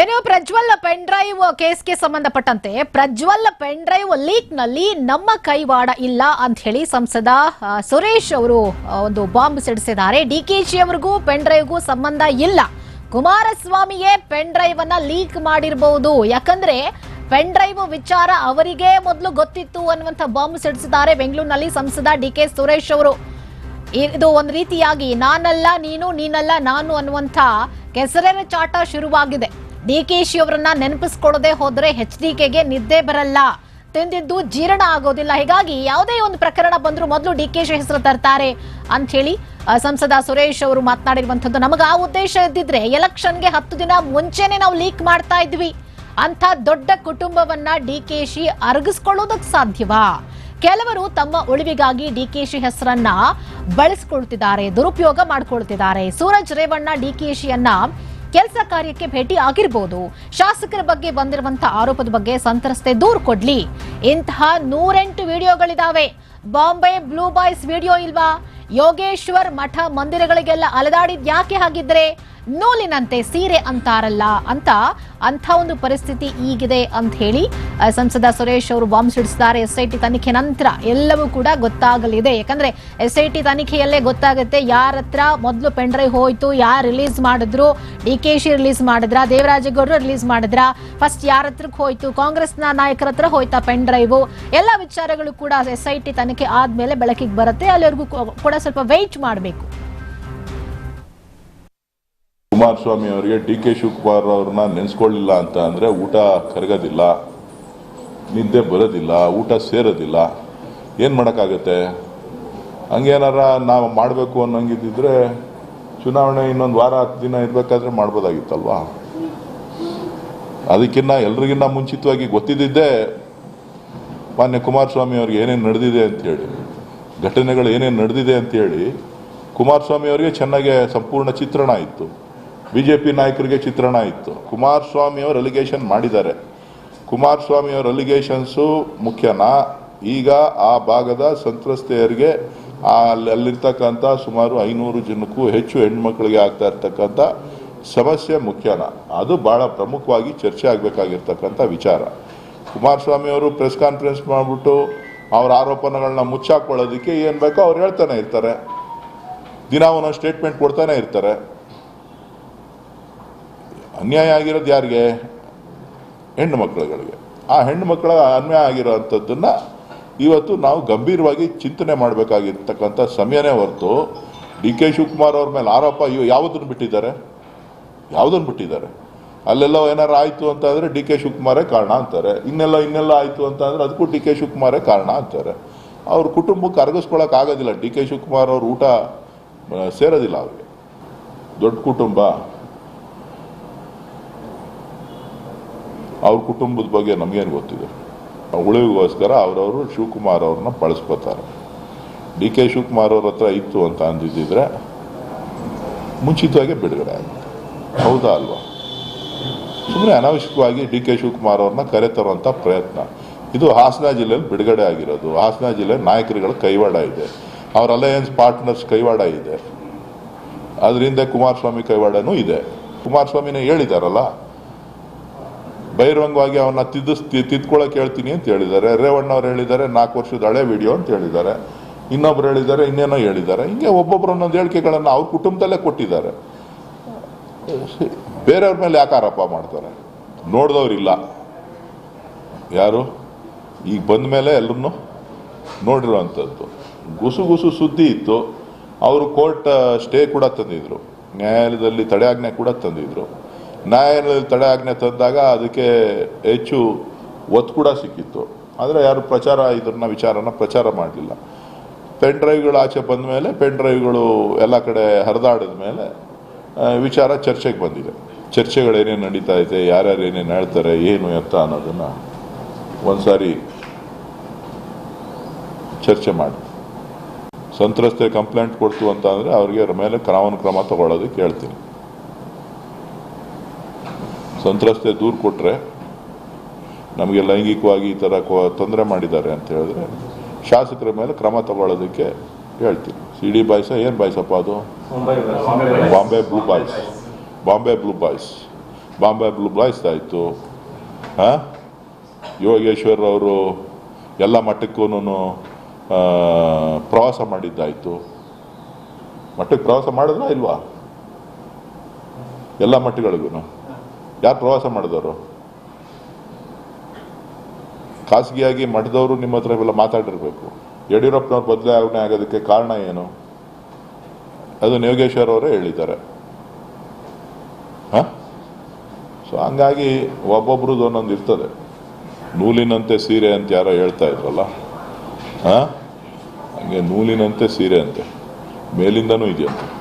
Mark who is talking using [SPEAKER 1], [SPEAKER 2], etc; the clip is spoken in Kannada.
[SPEAKER 1] ಏನು ಪ್ರಜ್ವಲ್ ಪೆನ್ ಡ್ರೈವ್ ಕೇಸ್ಗೆ ಸಂಬಂಧಪಟ್ಟಂತೆ ಪ್ರಜ್ವಲ್ ಪೆನ್ ಡ್ರೈವ್ ಲೀಕ್ನಲ್ಲಿ ನಮ್ಮ ಕೈವಾಡ ಇಲ್ಲ ಅಂತ ಹೇಳಿ ಸಂಸದ ಸುರೇಶ್ ಅವರು ಒಂದು ಬಾಂಬ್ ಸಿಡಿಸಿದ್ದಾರೆ. ಡಿಕೆಶಿ ಅವರಿಗೂ ಪೆನ್ ಡ್ರೈವ್ಗೂ ಸಂಬಂಧ ಇಲ್ಲ. ಕುಮಾರಸ್ವಾಮಿಯೇ ಪೆನ್ ಡ್ರೈವ್ ಅನ್ನ ಲೀಕ್ ಮಾಡಿರಬಹುದು ಯಾಕಂದ್ರೆ ಪೆನ್ ಡ್ರೈವ್ ವಿಚಾರ ಅವರಿಗೆ ಮೊದಲು ಗೊತ್ತಿತ್ತು ಅನ್ನುವಂಥ ಬಾಂಬ್ ಸಿಡಿಸಿದ್ದಾರೆ ಬೆಂಗಳೂರಿನಲ್ಲಿ ಸಂಸದ ಡಿ ಕೆ ಸುರೇಶ್ ಅವರು. ಇದು ಒಂದು ರೀತಿಯಾಗಿ ನಾನಲ್ಲ, ನೀನು, ನೀನಲ್ಲ, ನಾನು ಅನ್ನುವಂಥ ಕೆಸರಿನ ಚಾಟ ಶುರುವಾಗಿದೆ. ಡಿ ಕೆ ಶಿ ಅವರನ್ನ ನೆನಪಿಸ್ಕೊಳ್ಳದೆ ಹೋದ್ರೆ ಎಚ್ ಡಿ ಕೆಗೆ ನಿದ್ದೆ ಬರಲ್ಲ. ತಿಂದಿದ್ದು ಜೀರ್ಣ ಆಗೋದಿಲ್ಲ. ಹೀಗಾಗಿ ಯಾವುದೇ ಒಂದು ಪ್ರಕರಣ ಬಂದರೂ ಮೊದಲು ಡಿ ಕೆ ಶಿ ಹೆಸರು ತರ್ತಾರೆ ಅಂತ ಹೇಳಿ ಸಂಸದ ಸುರೇಶ್ ಅವರು ಮಾತನಾಡಿರುವಂಥದ್ದು. ನಮಗೆ ಆ ಉದ್ದೇಶ ಇದ್ದಿದ್ರೆ ಎಲೆಕ್ಷನ್ಗೆ ಹತ್ತು ದಿನ ಮುಂಚೆನೆ ನಾವು ಲೀಕ್ ಮಾಡ್ತಾ ಇದ್ವಿ. ಅಂತ ದೊಡ್ಡ ಕುಟುಂಬವನ್ನ ಶಿ ಅರಗಿಸ್ಕೊಳ್ಳೋದಕ್ಕೆ ಸಾಧ್ಯವಾ? ಕೆಲವರು ತಮ್ಮ ಉಳಿವಿಗಾಗಿ ಡಿ ಕೆ ಶಿ ಹೆಸರನ್ನ ಬಳಸ್ಕೊಳ್ತಿದ್ದಾರೆ, ದುರುಪಯೋಗ ಮಾಡ್ಕೊಳ್ತಿದ್ದಾರೆ. ಸೂರಜ್ ರೇವಣ್ಣ ಡಿಕೆಶಿಯನ್ನ ಕೆಲಸ ಕಾರ್ಯಕ್ಕೆ ಭೇಟಿ ಆಗಿರ್ಬೋದು. ಶಾಸಕರ ಬಗ್ಗೆ ಬಂದಿರುವಂತಹ ಆರೋಪದ ಬಗ್ಗೆ ಸಂತ್ರಸ್ತೆ ದೂರು ಕೊಡ್ಲಿ. ಇಂತಹ ನೂರೆಂಟು ವಿಡಿಯೋಗಳಿದಾವೆ. ಬಾಂಬೆ ಬ್ಲೂ ಬಾಯ್ಸ್ ವಿಡಿಯೋ ಇಲ್ವಾ? ಯೋಗೇಶ್ವರ್ ಮಠ ಮಂದಿರಗಳಿಗೆಲ್ಲ ಅಲೆದಾಡಿದ್ ಯಾಕೆ ಹಾಗಿದ್ರೆ? ನೂಲಿನಂತೆ ಸೀರೆ ಅಂತಾರಲ್ಲ ಅಂತ ಅಂಥ ಒಂದು ಪರಿಸ್ಥಿತಿ ಈಗಿದೆ ಅಂತ ಹೇಳಿ ಸಂಸದ ಸುರೇಶ್ ಅವರು ಬಾಂಬ್ ಸಿಡಿಸಿದ್ದಾರೆ ಎಸ್ ಐ ತನಿಖೆ ನಂತರ. ಎಲ್ಲವೂ ಕೂಡ ಗೊತ್ತಾಗಲಿದೆ. ಯಾಕಂದ್ರೆ ಎಸ್ ತನಿಖೆಯಲ್ಲೇ ಗೊತ್ತಾಗುತ್ತೆ ಯಾರ ಹತ್ರ ಮೊದಲು ಪೆನ್ ಡ್ರೈವ್ ಹೋಯ್ತು, ಯಾರು ರಿಲೀಸ್ ಮಾಡಿದ್ರು, ಡಿ ಕೆ ಶಿ ರಿಲೀಸ್ ಮಾಡಿದ್ರ, ದೇವರಾಜೇಗೌಡರು ರಿಲೀಸ್ ಮಾಡಿದ್ರ, ಫಸ್ಟ್ ಯಾರ ಹತ್ರಕ್ಕೆ ಹೋಯ್ತು, ಕಾಂಗ್ರೆಸ್ನ ನಾಯಕರ ಹತ್ರ ಹೋಯ್ತಾ ಪೆನ್ ಡ್ರೈವ್? ಎಲ್ಲ ವಿಚಾರಗಳು ಕೂಡ ಎಸ್ ತನಿಖೆ ಆದ್ಮೇಲೆ ಬೆಳಕಿಗೆ ಬರುತ್ತೆ. ಅಲ್ಲಿವರೆಗೂ ಕೂಡ ಸ್ವಲ್ಪ ವೆಯ್ಟ್ ಮಾಡಬೇಕು.
[SPEAKER 2] ಕುಮಾರಸ್ವಾಮಿ ಅವರಿಗೆ ಡಿ ಕೆ ಶಿವಕುಮಾರ್ ಅವ್ರನ್ನ ನೆನೆಸ್ಕೊಳ್ಳಿಲ್ಲ ಅಂತ ಅಂದರೆ ಊಟ ಕರಗೋದಿಲ್ಲ, ನಿದ್ದೆ ಬರೋದಿಲ್ಲ, ಊಟ ಸೇರೋದಿಲ್ಲ. ಏನು ಮಾಡೋಕ್ಕಾಗತ್ತೆ? ಹಂಗೇನಾರ ನಾವು ಮಾಡಬೇಕು ಅನ್ನೋಂಗಿದ್ದಿದ್ರೆ ಚುನಾವಣೆ ಇನ್ನೊಂದು ವಾರ, ಹತ್ತು ದಿನ ಇರಬೇಕಾದ್ರೆ ಮಾಡ್ಬೋದಾಗಿತ್ತಲ್ವಾ? ಅದಕ್ಕಿನ್ನ ಎಲ್ರಿಗಿನ್ನ ಮುಂಚಿತವಾಗಿ ಗೊತ್ತಿದ್ದಿದ್ದೇ ಮಾನ್ಯ ಕುಮಾರಸ್ವಾಮಿ ಅವ್ರಿಗೆ ಏನೇನು ನಡೆದಿದೆ ಅಂತೇಳಿ ಘಟನೆಗಳು ಏನೇನು ನಡೆದಿದೆ ಅಂತೇಳಿ ಕುಮಾರಸ್ವಾಮಿ ಅವರಿಗೆ ಚೆನ್ನಾಗೆ ಸಂಪೂರ್ಣ ಚಿತ್ರಣ ಇತ್ತು. ಬಿ ಜೆ ಪಿ ನಾಯಕರಿಗೆ ಚಿತ್ರಣ ಇತ್ತು. ಕುಮಾರಸ್ವಾಮಿ ಅವರು ಅಲಿಗೇಷನ್ ಮಾಡಿದ್ದಾರೆ. ಕುಮಾರಸ್ವಾಮಿ ಅವರ ಅಲಿಗೇಷನ್ಸು ಮುಖ್ಯನಾ? ಈಗ ಆ ಭಾಗದ ಸಂತ್ರಸ್ತೆಯರಿಗೆ ಅಲ್ಲಿ ಅಲ್ಲಿರ್ತಕ್ಕಂಥ ಸುಮಾರು ಐನೂರು ಜನಕ್ಕೂ ಹೆಚ್ಚು ಹೆಣ್ಮಕ್ಳಿಗೆ ಆಗ್ತಾ ಇರ್ತಕ್ಕಂಥ ಸಮಸ್ಯೆ ಮುಖ್ಯನ? ಅದು ಭಾಳ ಪ್ರಮುಖವಾಗಿ ಚರ್ಚೆ ಆಗಬೇಕಾಗಿರ್ತಕ್ಕಂಥ ವಿಚಾರ. ಕುಮಾರಸ್ವಾಮಿ ಅವರು ಪ್ರೆಸ್ ಕಾನ್ಫರೆನ್ಸ್ ಮಾಡಿಬಿಟ್ಟು ಅವರ ಆರೋಪಣೆಗಳನ್ನ ಮುಚ್ಚಾಕೊಳ್ಳೋದಕ್ಕೆ ಏನು ಬೇಕೋ ಅವ್ರು ಹೇಳ್ತಾನೆ ಇರ್ತಾರೆ. ದಿನ ಒಂದೊಂದು ಸ್ಟೇಟ್ಮೆಂಟ್ ಕೊಡ್ತಾನೆ ಇರ್ತಾರೆ. ಅನ್ಯಾಯ ಆಗಿರೋದು ಯಾರಿಗೆ? ಹೆಣ್ಣು ಮಕ್ಕಳುಗಳಿಗೆ. ಆ ಹೆಣ್ಣು ಮಕ್ಕಳ ಅನ್ಯಾಯ ಆಗಿರೋವಂಥದ್ದನ್ನು ಇವತ್ತು ನಾವು ಗಂಭೀರವಾಗಿ ಚಿಂತನೆ ಮಾಡಬೇಕಾಗಿರ್ತಕ್ಕಂಥ ಸಮಯನೇ ಹೊರತು ಡಿ ಕೆ ಶಿವಕುಮಾರ್ ಅವ್ರ ಮೇಲೆ ಆರೋಪ ಇವು ಯಾವುದನ್ನು ಬಿಟ್ಟಿದ್ದಾರೆ? ಯಾವುದನ್ನು ಬಿಟ್ಟಿದ್ದಾರೆ? ಅಲ್ಲೆಲ್ಲ ಏನಾರು ಆಯಿತು ಅಂತ ಅಂದರೆ ಡಿ ಕೆ ಶಿವಕುಮಾರೇ ಕಾರಣ ಅಂತಾರೆ. ಇನ್ನೆಲ್ಲ ಇನ್ನೆಲ್ಲ ಆಯಿತು ಅಂತ ಅಂದರೆ ಅದಕ್ಕೂ ಡಿ ಕೆ ಶಿವಕುಮಾರೇ ಕಾರಣ ಅಂತಾರೆ. ಅವ್ರ ಕುಟುಂಬಕ್ಕೆ ಅರಗಿಸ್ಕೊಳಕ್ ಆಗೋದಿಲ್ಲ. ಡಿ ಕೆ ಶಿವಕುಮಾರ್ ಅವ್ರ ಊಟ ಸೇರೋದಿಲ್ಲ ಅವ್ರಿಗೆ. ದೊಡ್ಡ ಕುಟುಂಬ. ಅವ್ರ ಕುಟುಂಬದ ಬಗ್ಗೆ ನಮಗೇನು ಗೊತ್ತಿದೆ? ಉಳಿವಿಗೋಸ್ಕರ ಅವರವರು ಶಿವಕುಮಾರ್ ಅವ್ರನ್ನ ಬಳಸ್ಕೋತಾರೆ. ಡಿ ಕೆ ಶಿವಕುಮಾರ್ ಅವ್ರ ಹತ್ರ ಇತ್ತು ಅಂತ ಅಂದಿದ್ದಿದ್ರೆ ಮುಂಚಿತವಾಗಿ ಬಿಡುಗಡೆ ಆಗುತ್ತೆ ಹೌದಾ ಅಲ್ವಾ? ಸುಮ್ಮನೆ ಅನಾವಶ್ಯಕವಾಗಿ ಡಿ ಕೆ ಶಿವಕುಮಾರ್ ಅವ್ರನ್ನ ಕರೆ ತರುವಂಥ ಪ್ರಯತ್ನ. ಇದು ಹಾಸನ ಜಿಲ್ಲೆಯಲ್ಲಿ ಬಿಡುಗಡೆ ಆಗಿರೋದು. ಹಾಸನ ಜಿಲ್ಲೆ ನಾಯಕರುಗಳ ಕೈವಾಡ ಇದೆ. ಅವ್ರ ಅಲಯನ್ಸ್ ಪಾರ್ಟ್ನರ್ಸ್ ಕೈವಾಡ ಇದೆ. ಅದರಿಂದ ಕುಮಾರಸ್ವಾಮಿ ಕೈವಾಡನೂ ಇದೆ. ಕುಮಾರಸ್ವಾಮಿನೇ ಹೇಳಿದಾರಲ್ಲ ಬಹಿರಂಗವಾಗಿ ಅವನ್ನ ತಿದ್ದಿಸ್ ತಿದ್ಕೊಳ್ಳೋಕೆ ಹೇಳ್ತೀನಿ ಅಂತ ಹೇಳಿದ್ದಾರೆ. ರೇವಣ್ಣ ಅವ್ರು ಹೇಳಿದ್ದಾರೆ, ನಾಲ್ಕು ವರ್ಷದ ಹಳೆ ವಿಡಿಯೋ ಅಂತ ಹೇಳಿದ್ದಾರೆ. ಇನ್ನೊಬ್ರು ಹೇಳಿದ್ದಾರೆ, ಇನ್ನೇನೋ ಹೇಳಿದ್ದಾರೆ. ಹಿಂಗೆ ಒಬ್ಬೊಬ್ರು ಒಂದೊಂದು ಹೇಳಿಕೆಗಳನ್ನು ಅವ್ರ ಕುಟುಂಬದಲ್ಲೇ ಕೊಟ್ಟಿದ್ದಾರೆ. ಬೇರೆಯವ್ರ ಮೇಲೆ ಯಾಕೆ ಆರೋಪ ಮಾಡ್ತಾರೆ? ನೋಡಿದವ್ರಿಲ್ಲ. ಯಾರು? ಈಗ ಬಂದ ಮೇಲೆ ಎಲ್ಲರನ್ನೂ ನೋಡಿರುವಂಥದ್ದು. ಗುಸು ಗುಸು ಸುದ್ದಿ ಇತ್ತು. ಅವರು ಕೋರ್ಟ್ ಸ್ಟೇ ಕೂಡ ತಂದಿದ್ರು. ನ್ಯಾಯಾಲಯದಲ್ಲಿ ತಡೆಯಾಜ್ಞೆ ಕೂಡ ತಂದಿದ್ರು. ನ್ಯಾಯಾಲಯದಲ್ಲಿ ಆಜ್ಞೆ ತಂದಾಗ ಅದಕ್ಕೆ ಹೆಚ್ಚು ಒತ್ತು ಕೂಡ ಸಿಕ್ಕಿತ್ತು. ಆದರೆ ಯಾರು ಪ್ರಚಾರ ಇದನ್ನ ವಿಚಾರನ ಪ್ರಚಾರ ಮಾಡಲಿಲ್ಲ. ಪೆನ್ ಡ್ರೈವ್ಗಳು ಆಚೆ ಬಂದ ಮೇಲೆ, ಪೆನ್ ಡ್ರೈವ್ಗಳು ಎಲ್ಲ ಕಡೆ ಹರಿದಾಡಿದ ಮೇಲೆ ವಿಚಾರ ಚರ್ಚೆಗೆ ಬಂದಿದೆ. ಚರ್ಚೆಗಳು ಏನೇನು ನಡೀತಾ ಇದೆ, ಯಾರ್ಯಾರು ಏನೇನು ಹೇಳ್ತಾರೆ, ಏನು ಎತ್ತ ಅನ್ನೋದನ್ನು ಒಂದ್ಸಾರಿ ಚರ್ಚೆ ಮಾಡಿ. ಸಂತ್ರಸ್ತೆ ಕಂಪ್ಲೇಂಟ್ ಕೊಡ್ತು ಅಂತ ಅಂದರೆ ಅವ್ರಿಗೆ ಅವ್ರ ಮೇಲೆ ಕಾನೂನು ಕ್ರಮ ತಗೊಳ್ಳೋದಕ್ಕೆ ಹೇಳ್ತೀನಿ. ಸಂತ್ರಸ್ತೆ ದೂರು ಕೊಟ್ಟರೆ ನಮಗೆ ಲೈಂಗಿಕವಾಗಿ ಈ ಥರ ತೊಂದರೆ ಮಾಡಿದ್ದಾರೆ ಅಂತ ಹೇಳಿದ್ರೆ ಶಾಸಕರ ಮೇಲೆ ಕ್ರಮ ತಗೊಳ್ಳೋದಕ್ಕೆ ಹೇಳ್ತೀನಿ. ಸಿ ಡಿ ಬಾಯ್ಸ ಏನು ಬಾಯ್ಸಪ್ಪ ಅದು? Bombay blue boys Bombay blue boys Bombay blue boys ಆಯ್ತು. ಹಾಂ? ಯೋಗೇಶ್ವರ್ ಅವರು ಎಲ್ಲ ಮಟ್ಟಕ್ಕೂ ಪ್ರವಾಸ ಮಾಡಿದ್ದಾಯಿತು. ಮಟ್ಟಕ್ಕೆ ಪ್ರವಾಸ ಮಾಡಿದ್ರಾ ಇಲ್ವಾ? ಎಲ್ಲ ಮಟ್ಟಗಳಿಗೂ ಯಾರು ಪ್ರವಾಸ ಮಾಡಿದವರು? ಖಾಸಗಿಯಾಗಿ ಮಠದವರು ನಿಮ್ಮ ಹತ್ರ ಇವೆಲ್ಲ ಮಾತಾಡಿರ್ಬೇಕು. ಯಡಿಯೂರಪ್ಪನವ್ರ ಬದಲಾವಣೆ ಆಗೋದಕ್ಕೆ ಕಾರಣ ಏನು? ಅದು ಯೋಗೇಶ್ವರ್ ಅವರೇ ಹೇಳಿದ್ದಾರೆ. ಹಾ? ಸೊ ಹಂಗಾಗಿ ಒಬ್ಬೊಬ್ರದ್ದು ಒಂದೊಂದು ಇರ್ತದೆ. ನೂಲಿನಂತೆ ಸೀರೆ ಅಂತ ಯಾರೋ ಹೇಳ್ತಾ ಇದ್ರಲ್ಲ. ಹಾಂ? ಹಂಗೆ ನೂಲಿನಂತೆ ಸೀರೆ ಅಂತೆ. ಮೇಲಿಂದನೂ ಇದೆಯಂತೆ.